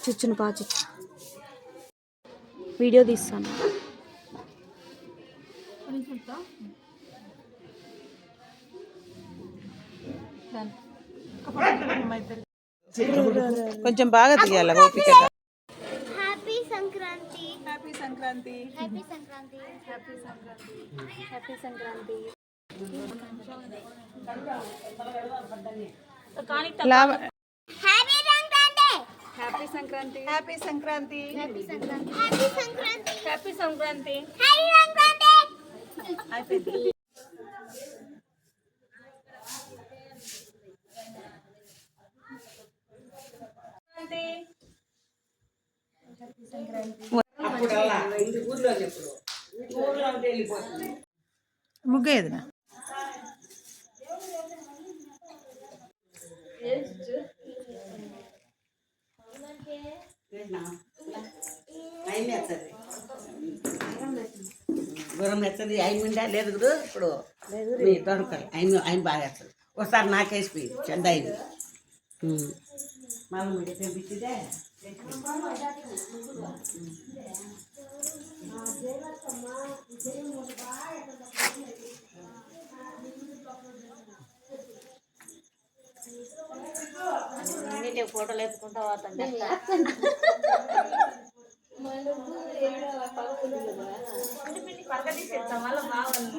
చిచ్చును పా చిచ్చు. వీడియో తీస్తాను. కొంచెం బాగా తీయాలి ఓపికగా happy Sankranti happy Sankranti happy Sankranti happy Sankranti happy Sankranti happy Sankranti happy Sankranti happy Sankranti happy Sankranti happy Sankranti happy Sankranti అయిపోయింది ముగ్గేది దూరం ఎత్తది ఆయన మిండా లేదు గురు. ఇప్పుడు నీ దొరకాలి. ఆయన ఆయన బాగా వేస్తుంది ఒకసారి నాకేసిపోయి చెడ్డ అయింది మామూలు మీడియా ఊరికే ఫోటోలు ఎత్తుకుంటా పోతుంది పక్కన తీసేస్తాం మళ్ళీ బాగుంది